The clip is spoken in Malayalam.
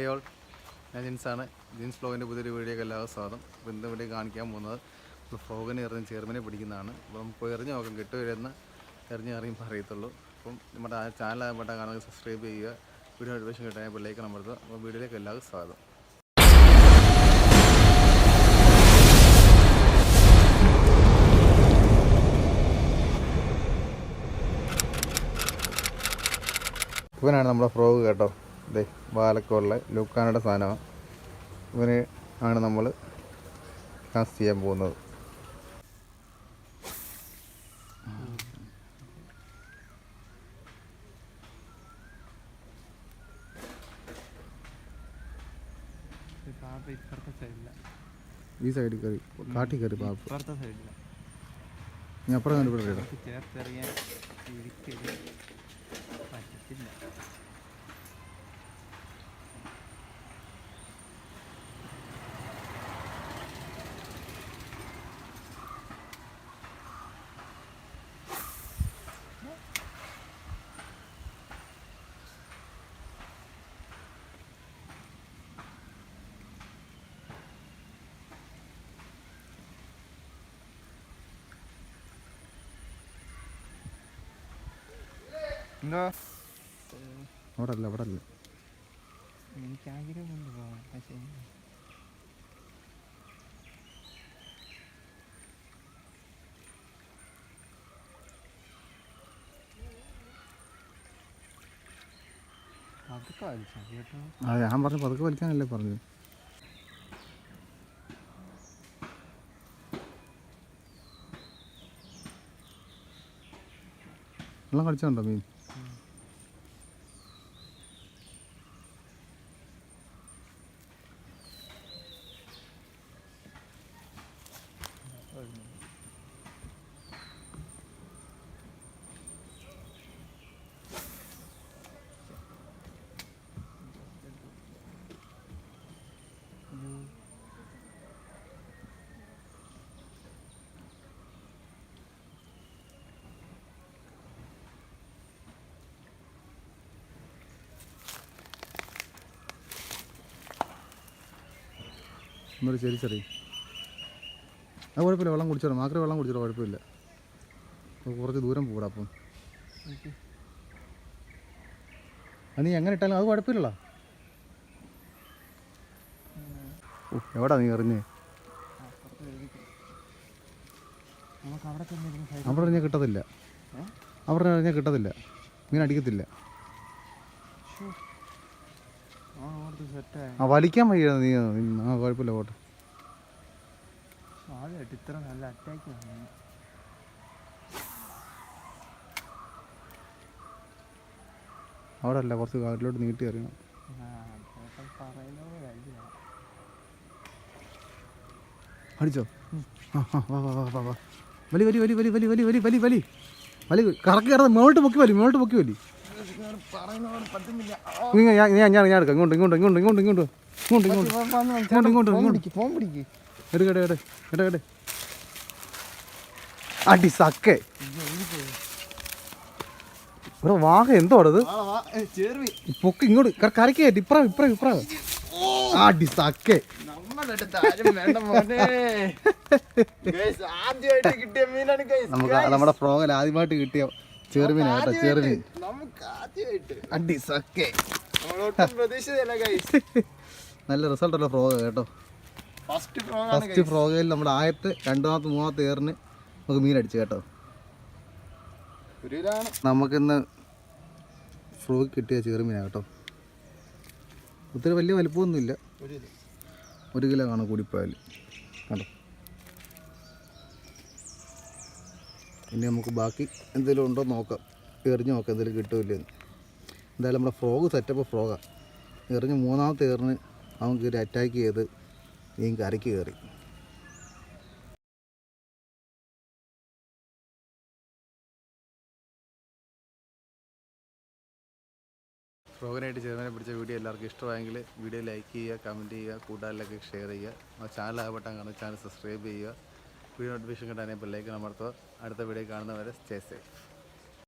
ഹേ ഓൾ ഞാൻ ജിൻസാണ് ജിൻസ് ഫ്ലോഗിന്റെ പുതിയൊരു വീഡിയോക്ക് എല്ലാവർക്കും സ്വാഗതം. അപ്പോൾ ഇന്ന് വീഡിയോ കാണിക്കാൻ പോകുന്നത് ഇപ്പോൾ ഫ്ലോഗിനെ എറിഞ്ഞ് ചെറുമിനെ പിടിക്കുന്നതാണ്. അപ്പോൾ നമുക്ക് എറിഞ്ഞ് നോക്കാം കിട്ടുവരെന്ന് എറിഞ്ഞ് അറിയുമ്പോൾ അറിയത്തുള്ളൂ. അപ്പം നമ്മുടെ ആ ചാനൽ ആകുമ്പോൾ കാണുന്നത് സബ്സ്ക്രൈബ് ചെയ്യുക വീഡിയോ നോട്ടിഫിക്കേഷൻ കിട്ടാൻ പിള്ളേക്ക് അമർത്തുക. അപ്പോൾ വീഡിയോയിലേക്ക് എല്ലാവർക്കും സ്വാഗതം. ഇവനാണ് നമ്മുടെ ഫ്രോഗ് കേട്ടോ. ഇതേ വാലക്കോളിലെ ലൂക്കാനയുടെ സാധനമാണ് ഇവന് ആണ് നമ്മൾ കാസ്റ്റ് ചെയ്യാൻ പോകുന്നത്. ഈ സൈഡിൽ കയറി കാട്ടി കയറി പാപ്പ്. ഞാൻ അപ്പുറം കണ്ടുപിടിക്കാം ചേർത്തെറിയാൻ എന്താ? അവിടെ അല്ല അവിടെ അല്ല എനിക്ക് ആഗ്രഹമുണ്ട് പോകാൻ പക്ഷേ ആ ഞാൻ പറഞ്ഞു പതുക്കെ വലിക്കാനല്ലേ പറഞ്ഞു വെള്ളം കളിച്ചുണ്ടോ മീൻ? എന്നൊരു ചെറിയ ചെറിയ. അത് കുഴപ്പമില്ല വെള്ളം കുടിച്ചോളൂ. മാത്രമേ വെള്ളം കുടിച്ചോളൂ കുഴപ്പമില്ല. കുറച്ച് ദൂരം പോടാ അപ്പം. അത് നീ എങ്ങനെ ഇട്ടാലും അത് കുഴപ്പമില്ലല്ലോ ഓ എവിടാ നീ എറിഞ്ഞേ? അവിടെ എറിഞ്ഞാൽ കിട്ടത്തില്ല. അവിടെ എറിഞ്ഞാൽ കിട്ടത്തില്ല. മീൻ അടിക്കത്തില്ല. ആ വലിക്കാൻ വയ്യ നീ. ആ കുഴപ്പമില്ല പോട്ടെ. ആദ്യമായിട്ട് ഇത്ര നല്ല അറ്റാക്ക് വന്നു അവിടെ അല്ല കുറച്ച് കാട്ടിലോട്ട് നീട്ടി അറിയണം അടിച്ചോ? വലി വലി വലി വലി വലി വലി വലി വലി വലി. കറക്കി കറന്ന് മേളോട്ട് പൊക്കി വലി മേളോട്ട് പൊക്കി വലി. പറയുന്നവർ പറ്റുന്നില്ല. നീ ഞാൻ ഞാൻ ഞാൻ ഞാൻ എടുക്കാം. ഇങ്ങോട്ട് ഇങ്ങോട്ട് ഇങ്ങോട്ട് ഇങ്ങോട്ട് ഇങ്ങോട്ട്. ഇങ്ങോട്ട് ഇങ്ങോട്ട്. ഇങ്ങോട്ട് ഇങ്ങോട്ട് ഫോൺ പിടിക്ക് അടി സക്കെ. ഇവിടെ വാഹ എന്തോ അത് പൊക്കി ഇങ്ങോട്ട് കരക്കി കയറ്റി ഇപ്പറ ഇപ്പറ ഇപ്പറ. അടി സക്കെ. നമുക്ക് നമ്മുടെ ഫ്രോഗൽ ആദ്യമായിട്ട് കിട്ടിയ ചെറുമീൻ കേട്ടോ ചെറുമീൻ. നല്ല റിസൾട്ട് ഉള്ള ഫ്രോഗ് കേട്ടോ. ഫസ്റ്റ് ഫ്രോഗയിൽ നമ്മുടെ ആദ്യത്തെ രണ്ടാമത്തെ മൂന്നാമത്തെ ഏറിന് നമുക്ക് മീൻ അടിച്ചു കേട്ടോ നമുക്കിന്ന് ഫ്രോഗ് കിട്ടിയ ചെറുമീനാണ് കേട്ടോ. ഒത്തിരി വലിയ വലിപ്പമൊന്നുമില്ല. ഒരു കിലോ. കാണും കൂടിപ്പോയാൽ കണ്ടോ? ഇനി നമുക്ക് ബാക്കി എന്തെങ്കിലും ഉണ്ടോ നോക്കാം. എറിഞ്ഞ് നോക്കാം എന്തെങ്കിലും കിട്ടുമില്ലെന്ന് എന്തായാലും നമ്മുടെ ഫ്രോഗ് സെറ്റപ്പ് ഫ്രോഗാണ് എറിഞ്ഞ് മൂന്നാമത്തെ എറിഞ്ഞ് അവൻ കയറി അറ്റാക്ക് ചെയ്ത് ഈ കരയ്ക്ക് കയറി. ഫ്രോഗിനായിട്ട് ചേർന്നതിനെ പിടിച്ച വീഡിയോ എല്ലാവർക്കും ഇഷ്ടമായെങ്കിൽ വീഡിയോ ലൈക്ക് ചെയ്യുക കമന്റ് ചെയ്യുക കൂട്ടുകാരിലൊക്കെ ഷെയർ ചെയ്യുക. ആ ചാനൽ ആകപ്പെട്ടാൽ കാണുന്ന ചാനൽ സബ്സ്ക്രൈബ് ചെയ്യുക. വീഡിയോ നോട്ടിഫിക്കേഷൻ കിട്ടാൻ ബെല്ലൈക്കൻ അമർത്തുക അടുത്ത വീഡിയോ കാണുന്നവരെ സ്റ്റേ സേഫ്